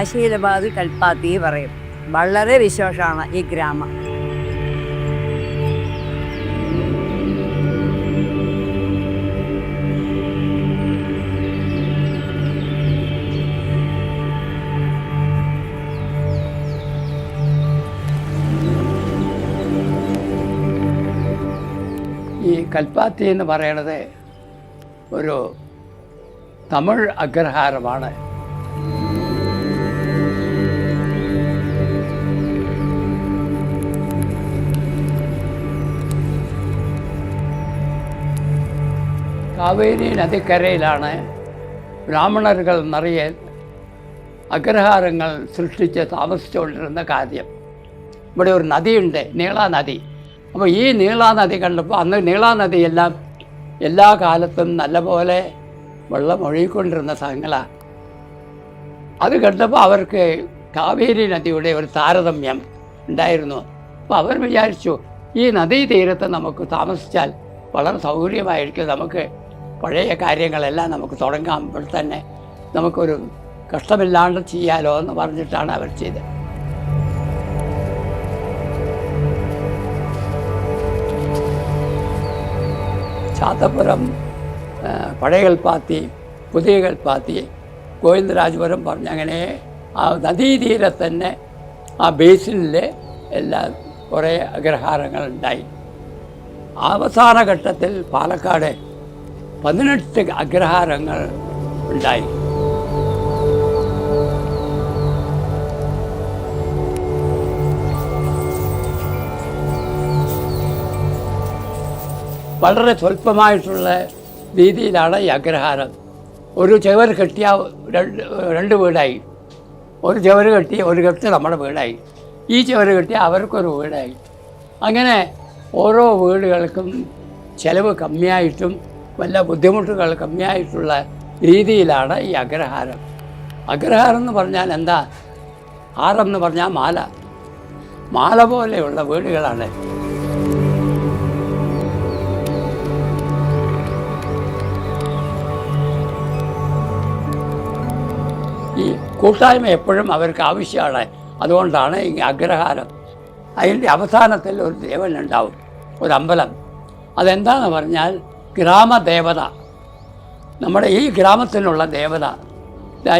കാശീലബാദ് കൽപ്പാത്തി പറയും. വളരെ വിശേഷമാണ് ഈ ഗ്രാമം. കൽപ്പാത്തി എന്ന് പറയണത് ഒരു തമിഴ് അഗ്രഹാരമാണ്. കാവേരി നദിക്കരയിലാണ് ബ്രാഹ്മണர்கள் നിറയൽ അഗ്രഹാരങ്ങൾ സൃഷ്ടിച്ച് താമസിച്ചുകൊണ്ടിരുന്ന കാര്യം. ഇവിടെ ഒരു നദിയുണ്ട് നീളാനദി അപ്പോൾ ഈ നീളാനദി കണ്ടപ്പോൾ അന്ന് നീള എല്ലാം എല്ലാ കാലത്തും നല്ലപോലെ വെള്ളം ഒഴുകിക്കൊണ്ടിരുന്ന സ്ഥലങ്ങളാണ് അത് കണ്ടപ്പോൾ അവർക്ക് കാവേരി നദിയുടെ ഒരു താരതമ്യം ഉണ്ടായിരുന്നു. അപ്പോൾ അവർ വിചാരിച്ചു ഈ നദീതീരത്ത് നമുക്ക് താമസിച്ചാൽ വളരെ സൗകര്യമായിരിക്കും നമുക്ക് പഴയ കാര്യങ്ങളെല്ലാം നമുക്ക് തുടങ്ങാമ്പോൾ തന്നെ നമുക്കൊരു കഷ്ടമില്ലാണ്ട് ചെയ്യാലോ എന്ന് പറഞ്ഞിട്ടാണ് അവർ ചെയ്തത്. ചാത്തപ്പുരം പഴയ കൽപ്പാത്തി പുതിയ കൽപ്പാത്തി ഗോവിന്ദരാജപുരം പറഞ്ഞങ്ങനെ ആ നദീതീരെ തന്നെ ആ ബേസിനിൽ എല്ലാ കുറേ അഗ്രഹാരങ്ങളുണ്ടായി അവസാന ഘട്ടത്തിൽ പാലക്കാട് പതിനെട്ട് അഗ്രഹാരങ്ങൾ ഉണ്ടായി. വളരെ സ്വല്പമായിട്ടുള്ള രീതിയിലാണ് ഈ അഗ്രഹാരം. ഒരു ചുവർ കെട്ടിയ രണ്ട് രണ്ട് വീടായി. ഒരു ചുവർ കെട്ടി ഒരു കെട്ടി നമ്മുടെ വീടായി. ഈ ചുവർ കെട്ടി അവർക്കൊരു വീടായി. അങ്ങനെ ഓരോ വീടുകൾക്കും ചിലവ് കമ്മിയായിട്ടും വല്ല ബുദ്ധിമുട്ടുകൾ കമ്മിയായിട്ടുള്ള രീതിയിലാണ് ഈ അഗ്രഹാരം. അഗ്രഹാരം എന്ന് പറഞ്ഞാൽ എന്താ? ആറെന്ന് പറഞ്ഞാൽ മാല. മാല പോലെയുള്ള വീടുകളാണ്. ഈ കൂട്ടായ്മ എപ്പോഴും അവർക്ക് ആവശ്യമാണ്. അതുകൊണ്ടാണ് ഈ അഗ്രഹാരം. അതിന്റെ അവസാനത്തിൽ ഒരു ദേവൻ ഉണ്ടാവും. ഒരു അമ്പലം. അതെന്താണെന്ന് പറഞ്ഞാൽ ഗ്രാമദേവത. നമ്മുടെ ഈ ഗ്രാമത്തിനുള്ള ദേവത.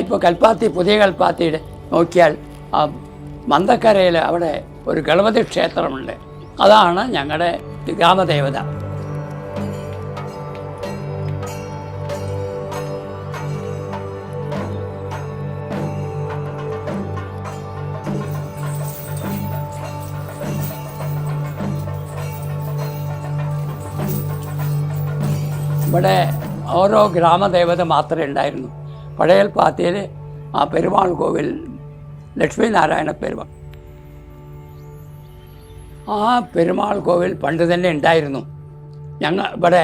ഇപ്പോൾ കൽപ്പാത്തി പുതിയ കൽപ്പാത്തിയുടെ നോക്കിയാൽ ആ മന്ദക്കരയിൽ അവിടെ ഒരു ഗണപതി ക്ഷേത്രമുണ്ട്. അതാണ് ഞങ്ങളുടെ ഗ്രാമദേവത. ഇവിടെ ഓരോ ഗ്രാമദേവത മാത്രമേ ഉണ്ടായിരുന്നു. പഴയൽ പാത്തിയിൽ ആ പെരുമാൾ കോവിൽ ലക്ഷ്മി നാരായണ പെരുമാൾ. ആ പെരുമാൾ കോവിൽ പണ്ട് തന്നെ ഉണ്ടായിരുന്നു. ഞങ്ങൾ ഇവിടെ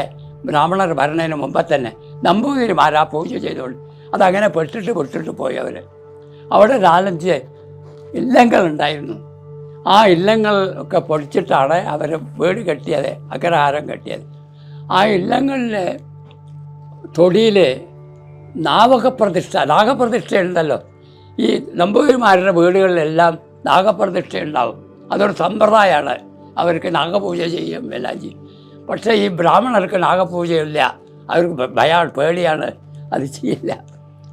ബ്രാഹ്മണർ ഭരണതിന് മുമ്പ് തന്നെ നമ്പൂതിരിമാരാ പൂജ ചെയ്തോളൂ അതങ്ങനെ പെട്ടിട്ട് പെട്ടിട്ട് പോയി അവർ അവിടെ നാലഞ്ച് ഇല്ലങ്ങൾ ഉണ്ടായിരുന്നു. ആ ഇല്ലങ്ങൾ ഒക്കെ പൊളിച്ചിട്ടാണ് അവർ വീട് കെട്ടിയത് അഗ്രഹാരം കെട്ടിയത്. ആ ഇല്ലങ്ങളിൽ തൊടിയിലെ നാവകപ്രതിഷ്ഠ നാഗപ്രതിഷ്ഠ ഉണ്ടല്ലോ ഈ നമ്പൂതിരിമാരുടെ വീടുകളിലെല്ലാം നാഗപ്രതിഷ്ഠ ഉണ്ടാവും അതൊരു സമ്പ്രദായമാണ്. അവർക്ക് നാഗപൂജ ചെയ്യും എല്ലാം ചെയ്യും. പക്ഷേ ഈ ബ്രാഹ്മണർക്ക് നാഗപൂജയില്ല. അവർക്ക് ഭയാണ് പേടിയാണ്. അത് ചെയ്യില്ല.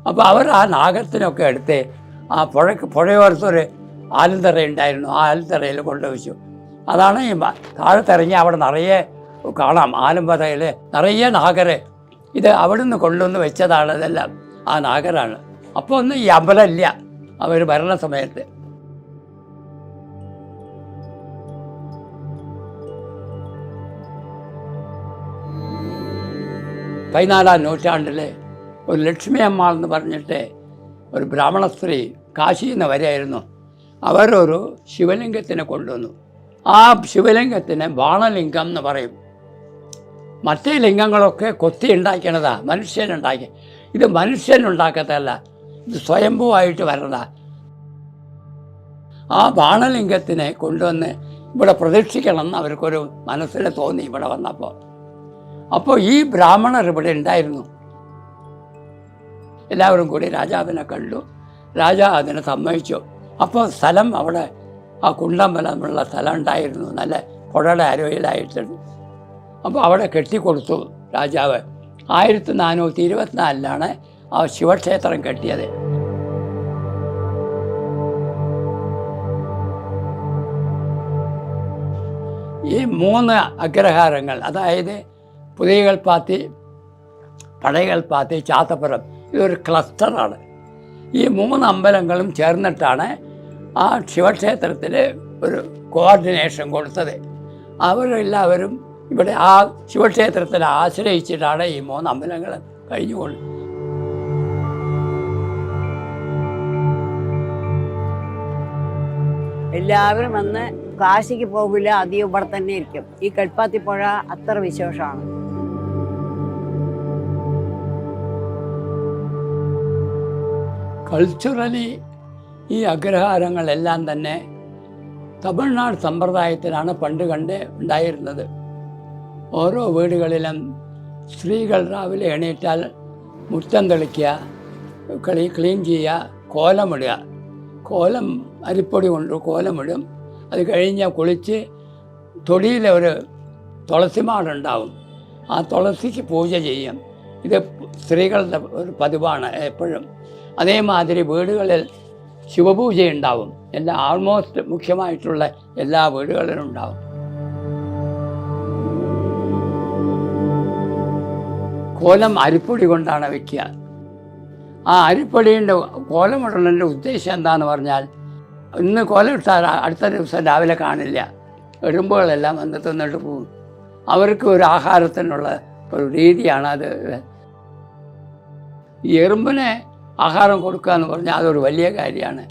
അപ്പോൾ അവർ ആ നാഗത്തിനൊക്കെ എടുത്ത് ആ പുഴയ്ക്ക് പുഴയോരത്തൊരു ആലുന്തറ ഉണ്ടായിരുന്നു ആ ആലുന്തറയിൽ കൊണ്ടുവച്ചു. അതാണ് ഈ താഴെ അവിടെ നിറയെ കാണാം. ആലമ്പതയിലെ നിറയെ നാഗര്. ഇത് അവിടുന്ന് കൊണ്ടുവന്ന് വെച്ചതാണ് ഇതെല്ലാം. ആ നാഗരാണ്. അപ്പോൾ ഒന്നും ഈ അമ്പലമില്ല. അവർ ഭരണ സമയത്ത്. പതിനാലാം നൂറ്റാണ്ടിൽ ഒരു ലക്ഷ്മി അമ്മ എന്ന് പറഞ്ഞിട്ട് ഒരു ബ്രാഹ്മണ സ്ത്രീ കാശിയിൽ നിന്ന് വരെയായിരുന്നു. അവരൊരു ശിവലിംഗത്തിനെ കൊണ്ടുവന്നു. ആ ശിവലിംഗത്തിന് ബാണലിംഗം എന്ന് പറയും. മറ്റേ ലിംഗങ്ങളൊക്കെ കൊത്തി ഉണ്ടാക്കണതാ മനുഷ്യനുണ്ടാക്കി. ഇത് മനുഷ്യനുണ്ടാക്കത്തല്ല ഇത് സ്വയംഭൂവായിട്ട് വരണതാ. ആ ബാണലിംഗത്തിനെ കൊണ്ടുവന്ന് ഇവിടെ പ്രതീക്ഷിക്കണം എന്ന് അവർക്കൊരു മനസ്സിൽ തോന്നി ഇവിടെ വന്നപ്പോൾ അപ്പോൾ ഈ ബ്രാഹ്മണർ ഇവിടെ ഉണ്ടായിരുന്നു. എല്ലാവരും കൂടി രാജാവിനെ കണ്ടു. രാജാ അതിനെ സമ്മതിച്ചു. അപ്പോൾ സ്ഥലം അവിടെ ആ കുണ്ടമ്പലമുള്ള സ്ഥലം ഉണ്ടായിരുന്നു. നല്ല പുഴയുടെ അരയിലായിട്ട് അപ്പോൾ അവിടെ കെട്ടിക്കൊടുത്തു രാജാവ്. ആയിരത്തി നാനൂറ്റി ഇരുപത്തിനാലിലാണ് ആ ശിവക്ഷേത്രം കെട്ടിയത്. ഈ മൂന്ന് അഗ്രഹാരങ്ങൾ അതായത് പുതിയ കൽപ്പാത്തി പഴയ കൽപ്പാത്തി ചാത്തപ്പുറം ഇതൊരു ക്ലസ്റ്ററാണ്. ഈ മൂന്ന് അമ്പലങ്ങളും ചേർന്നിട്ടാണ് ആ ശിവക്ഷേത്രത്തിൽ ഒരു കോർഡിനേഷൻ കൊടുത്തത്. അവരെല്ലാവരും ഇവിടെ ആ ശിവക്ഷേത്രത്തിൽ ആശ്രയിച്ചിട്ടാണ് ഈ മൂന്ന് അമ്പലങ്ങൾ കഴിഞ്ഞുകൊണ്ട് എല്ലാവരും വന്ന് കാശിക്ക് പോകില്ല അധികം ഇവിടെ തന്നെ ഇരിക്കും. ഈ കൽപ്പാത്തി പുഴ അത്ര വിശേഷമാണ്. കൾച്ചറലി ഈ അഗ്രഹാരങ്ങളെല്ലാം തന്നെ തമിഴ്നാട് സമ്പ്രദായത്തിലാണ് പണ്ട് കണ്ട് ഉണ്ടായിരുന്നത്. ഓരോ വീടുകളിലും സ്ത്രീകൾ രാവിലെ എണീറ്റാൽ മുറ്റം തെളിക്കുക കളി ക്ലീൻ ചെയ്യുക കോലമിടുക കോലം അരിപ്പൊടി കൊണ്ട് കോലമിടും അത് കഴിഞ്ഞ് കുളിച്ച് തൊടിയിലെ ഒരു തുളസിമാടുണ്ടാവും ആ തുളസിക്ക് പൂജ ചെയ്യും. ഇത് സ്ത്രീകളുടെ ഒരു പതിവാണ് എപ്പോഴും. അതേമാതിരി വീടുകളിൽ ശിവപൂജയുണ്ടാവും. എല്ലാ ആൾമോസ്റ്റ് മുഖ്യമായിട്ടുള്ള എല്ലാ വീടുകളിലും ഉണ്ടാവും. കോലം അരിപ്പൊടി കൊണ്ടാണ് വയ്ക്കുക ആ അരിപ്പൊടിയുടെ കോലമിടുന്നതിന്റെ ഉദ്ദേശം എന്താണെന്ന് പറഞ്ഞാൽ ഇന്ന് കോലം ഇട്ടാൽ അടുത്ത ദിവസം രാവിലെ കാണില്ല. എറുമ്പുകളെല്ലാം വന്ന് തിന്നിട്ട് പോകും അവർക്ക് ഒരു ആഹാരത്തിനുള്ള ഒരു രീതിയാണ് അത്. ഈ എറുമ്പിനെ ആഹാരം കൊടുക്കുക എന്ന് പറഞ്ഞാൽ അതൊരു വലിയ കാര്യമാണ്.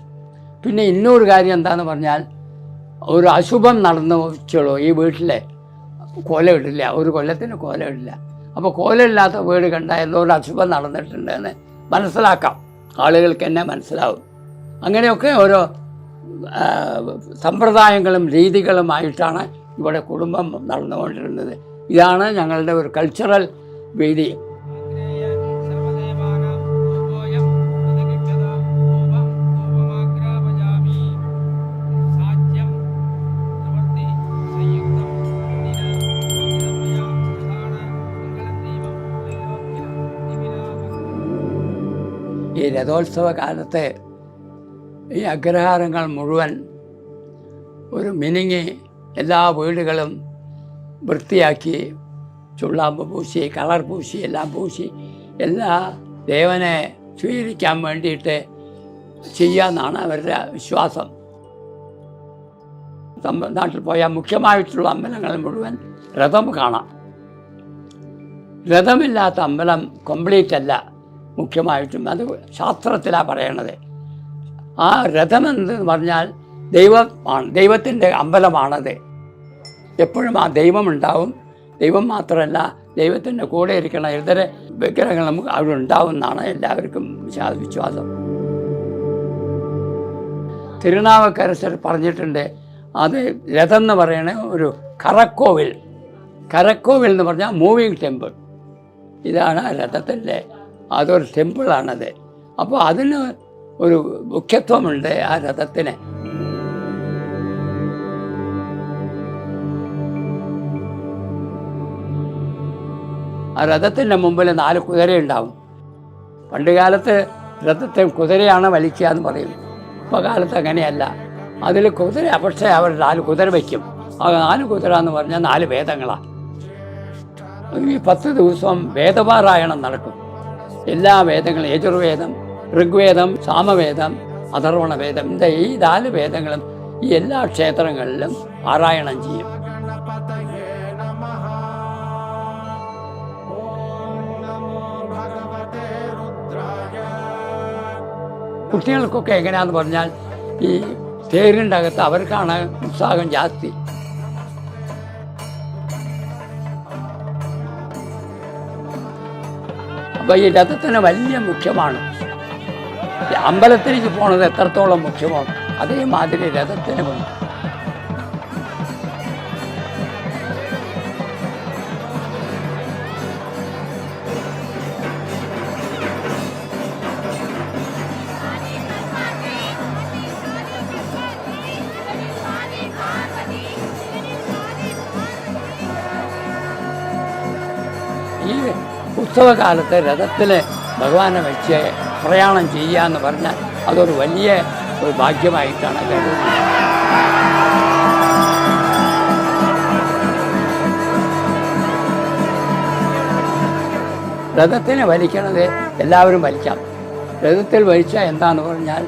പിന്നെ ഇന്നൊരു കാര്യം എന്താണെന്ന് പറഞ്ഞാൽ ഒരു അശുഭം നടന്നു വെച്ചോളൂ ഈ വീട്ടിലെ കൊല ഇടില്ല. ഒരു കൊല്ലത്തിന് കൊല ഇടില്ല. അപ്പോൾ കോലമില്ലാത്ത വീട് കണ്ട എന്തോ അശുഭം നടന്നിട്ടുണ്ടെന്ന് മനസ്സിലാക്കാം. ആളുകൾക്ക് തന്നെ മനസ്സിലാവും. അങ്ങനെയൊക്കെ ഓരോ സമ്പ്രദായങ്ങളും രീതികളുമായിട്ടാണ് ഇവിടെ കുടുംബം നടന്നുകൊണ്ടിരുന്നത്. ഇതാണ് ഞങ്ങളുടെ ഒരു കൾച്ചറൽ രീതി രഥോത്സവ കാലത്ത് ഈ അഗ്രഹാരങ്ങൾ മുഴുവൻ ഒരു മിനുങ്ങി എല്ലാ വീടുകളും വൃത്തിയാക്കി ചുള്ളാമ്പ് പൂശി കളർ പൂശി എല്ലാം പൂശി എല്ലാ ദേവനെ സ്വീകരിക്കാൻ വേണ്ടിയിട്ട് ചെയ്യാമെന്നാണ് അവരുടെ വിശ്വാസം. തമിഴ്നാട്ടിൽ പോയാൽ മുഖ്യമായിട്ടുള്ള അമ്പലങ്ങൾ മുഴുവൻ രഥം കാണാം. രഥമില്ലാത്ത അമ്പലം കംപ്ലീറ്റ് അല്ല. മുഖ്യമായിട്ടും അത് ശാസ്ത്രത്തിലാണ് പറയണത്. ആ രഥമെന്ന് പറഞ്ഞാൽ ദൈവമാണ് ദൈവത്തിന്റെ അമ്പലമാണത്. എപ്പോഴും ആ ദൈവം ഉണ്ടാവും. ദൈവം മാത്രമല്ല ദൈവത്തിന്റെ കൂടെ ഇരിക്കണ ഇതര വിഗ്രഹങ്ങൾ നമുക്ക് അവിടെ ഉണ്ടാവും എന്നാണ് എല്ലാവർക്കും വിശ്വാ- വിശ്വാസം. തിരുനാവക്കരസർ പറഞ്ഞിട്ടുണ്ട് അത് രഥം എന്ന് പറയണ ഒരു കറക്കോവിൽ കരക്കോവിൽ എന്ന് പറഞ്ഞാൽ മൂവിങ് ടെമ്പിൾ. ഇതാണ് രഥത്തിന്റെ അതൊരു ടെമ്പിളാണത്. അപ്പോൾ അതിന് ഒരു മുഖ്യത്വമുണ്ട് ആ രഥത്തിന്. ആ രഥത്തിന്റെ മുമ്പിൽ നാല് കുതിരയുണ്ടാവും. പണ്ട് കാലത്ത് രഥത്തെ കുതിരയാണ് വലിക്കുക എന്ന് പറയും. ഇപ്പോൾ കാലത്ത് അങ്ങനെയല്ല. അതിൽ കുതിര പക്ഷേ അവർ നാല് കുതിര വയ്ക്കും. ആ നാല് കുതിര എന്ന് പറഞ്ഞാൽ നാല് വേദങ്ങളാണ് ഈ പത്ത് ദിവസം വേദപാരായണം നടക്കും. എല്ലാ വേദങ്ങളും യജുർവേദം ഋഗ്വേദം സാമവേദം അഥർവണ വേദം ഇത് ഈ നാല് വേദങ്ങളും ഈ എല്ലാ ക്ഷേത്രങ്ങളിലും പാരായണം ചെയ്യും. കുട്ടികൾക്കൊക്കെ എങ്ങനെയാന്ന് പറഞ്ഞാൽ ഈ തേരിന്റെ അകത്ത് അവർക്കാണ് ഉത്സാഹം ജാസ്തി. അപ്പോൾ ഈ രഥത്തിന് വലിയ മുഖ്യമാണ്. അമ്പലത്തിലേക്ക് പോണത് എത്രത്തോളം മുഖ്യമോ അതേമാതിരി രഥത്തിന് ഉത്സവകാലത്ത് രഥത്തിൽ ഭഗവാനെ വെച്ച് പ്രയാണം ചെയ്യുക എന്ന് പറഞ്ഞാൽ അതൊരു വലിയ ഒരു ഭാഗ്യമായിട്ടാണ് കരുതുന്നത്. രഥത്തിനെ വലിക്കണത് എല്ലാവരും വലിക്കാം. രഥത്തിൽ വലിച്ചാൽ എന്താണെന്ന് പറഞ്ഞാൽ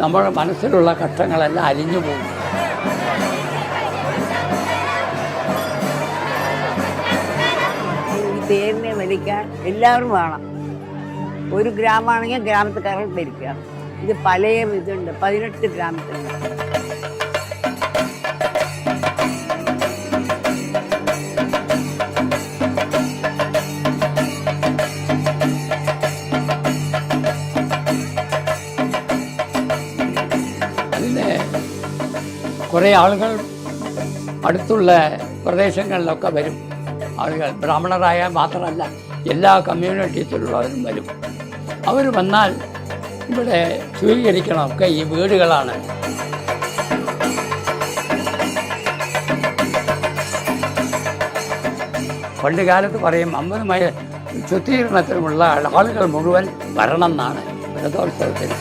നമ്മുടെ മനസ്സിലുള്ള കഷ്ടങ്ങളെല്ലാം അലിഞ്ഞു പോകും. തേരിനെ വലിക്കാൻ എല്ലാവരും വേണം. ഒരു ഗ്രാമമാണെങ്കിൽ ഗ്രാമത്തിൽ കറണ്ട് വലിക്കുക ഇത് പല ഇതുണ്ട്. പതിനെട്ട് ഗ്രാമത്തിലുണ്ട്. കുറേ ആളുകൾ അടുത്തുള്ള പ്രദേശങ്ങളിലൊക്കെ വരും. ആളുകൾ ബ്രാഹ്മണരായ മാത്രമല്ല എല്ലാ കമ്മ്യൂണിറ്റീസിലുള്ളവരും വരും. അവർ വന്നാൽ ഇവിടെ സ്വീകരിക്കണമൊക്കെ ഈ വീടുകളാണ്. പണ്ട് കാലത്ത് പറയും അമ്പത് മൈൽ ശുദ്ധീകരണത്തിനുമുള്ള ആളുകൾ മുഴുവൻ വരണം എന്നാണ് രഥോത്സവത്തിന്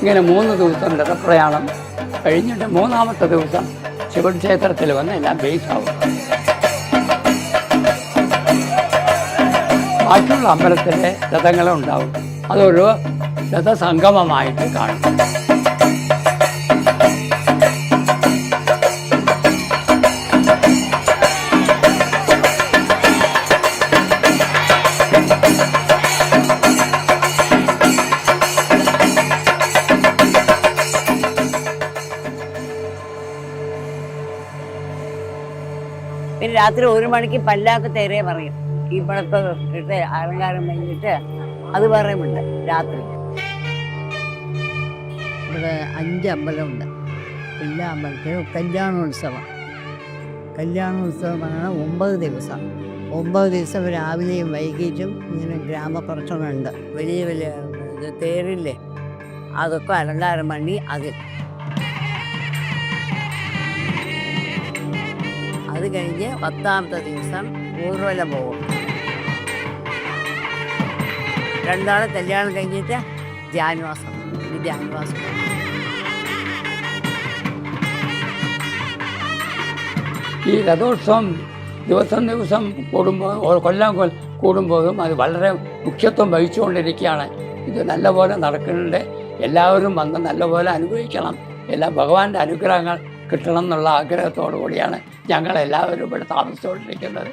ഇങ്ങനെ മൂന്ന് ദിവസം രഥപ്രയാണം കഴിഞ്ഞിട്ട് മൂന്നാമത്തെ ദിവസം ശിവക്ഷേത്രത്തിൽ വന്ന് എല്ലാം ബേസ് ആവും. ബാക്കിയുള്ള അമ്പലത്തിലെ രഥങ്ങളും ഉണ്ടാവും അതൊരു രഥസംഗമമായിട്ട് കാണും. രാത്രി ഒരു മണിക്ക് പല്ലാക്ക് തേരേ പറയും. ഈ പടത്ത് ഇട്ട് അലങ്കാരം കഴിഞ്ഞിട്ട് അത് പറയുമുണ്ട് രാത്രി. ഇവിടെ അഞ്ച് അമ്പലമുണ്ട്. എല്ലാ അമ്പലത്തിലും കല്യാണോത്സവം. കല്യാണോത്സവം പറഞ്ഞാൽ ഒമ്പത് ദിവസം. ഒമ്പത് ദിവസം രാവിലെയും വൈകിട്ടും ഇങ്ങനെ ഗ്രാമപ്രശ്നമുണ്ട് വലിയ വലിയ ഇത് തേരില്ലേ? അതൊക്കെ അലങ്കാരം പണി അതിൽ. അത് കഴിഞ്ഞ് പത്താമത്തെ ദിവസം ഊർവലം പോകും. രണ്ടാളെ കല്യാണം കഴിഞ്ഞിട്ട് ധ്യാനവാസം ധ്യാനവാസം ഈ രഥോത്സവം ദിവസം ദിവസം കൂടുമ്പോൾ കൊല്ലം കൂടുമ്പോഴും അത് വളരെ മുഖ്യത്വം വഹിച്ചുകൊണ്ടിരിക്കുകയാണ്. ഇത് നല്ലപോലെ നടക്കുന്നുണ്ട്. എല്ലാവരും വന്ന് നല്ലപോലെ അനുഭവിക്കണം എല്ലാം ഭഗവാന്റെ അനുഗ്രഹങ്ങൾ കിട്ടണം എന്നുള്ള ആഗ്രഹത്തോടു കൂടിയാണ് ഞങ്ങളെല്ലാവരും ഇവിടെ താമസിച്ചുകൊണ്ടിരിക്കുന്നത്.